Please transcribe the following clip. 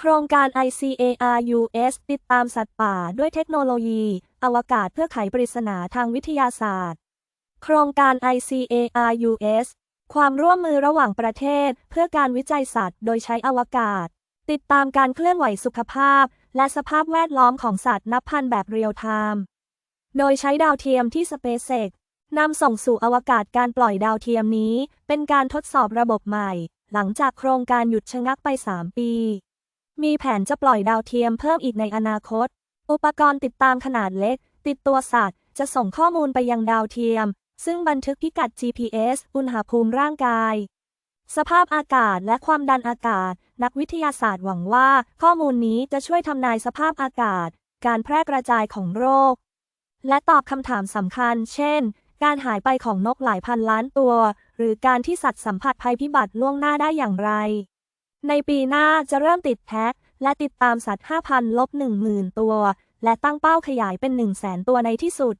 โครงการ ICARUS ติดตามสัตว์ป่าด้วยเทคโนโลยี อวกาศเพื่อไขปริศนาทางวิทยาศาสตร์ โครงการ ICARUS ความร่วมมือระหว่างประเทศ เพื่อการวิจัยสัตว์ โดยใช้อวกาศ ติดตามการเคลื่อนไหวสุขภาพ และสภาพแวดล้อมของสัตว์นับพันแบบเรียลไทม์ โดยใช้ดาวเทียมที่ SpaceX นำส่งสู่อวกาศการปล่อยดาวเทียมนี้ เป็นการทดสอบระบบใหม่ หลังจากโครงการหยุดชะงักไป 3 ปี มีแผนจะปล่อยดาวเทียมเพิ่มอีกในอนาคต อุปกรณ์ติดตามขนาดเล็ก ติดตัวสัตว์ จะส่งข้อมูลไปยังดาวเทียม ซึ่งบันทึกพิกัด GPS อุณหภูมิร่างกาย สภาพอากาศและความดันอากาศ นักวิทยาศาสตร์หวังว่า ข้อมูลนี้จะช่วยทำนายสภาพอากาศ การแพร่กระจายของโรค และตอบคำถามสำคัญ เช่น การหายไปของนกหลายพันล้านตัว หรือการที่สัตว์สัมผัสภัยพิบัติล่วงหน้าได้อย่างไร ในปีหน้าจะเริ่มติดแท็ก และติดตามสัตว์ 5,000ลบ10,000 ตัว และตั้งเป้าขยายเป็น 100,000 ตัวในที่สุด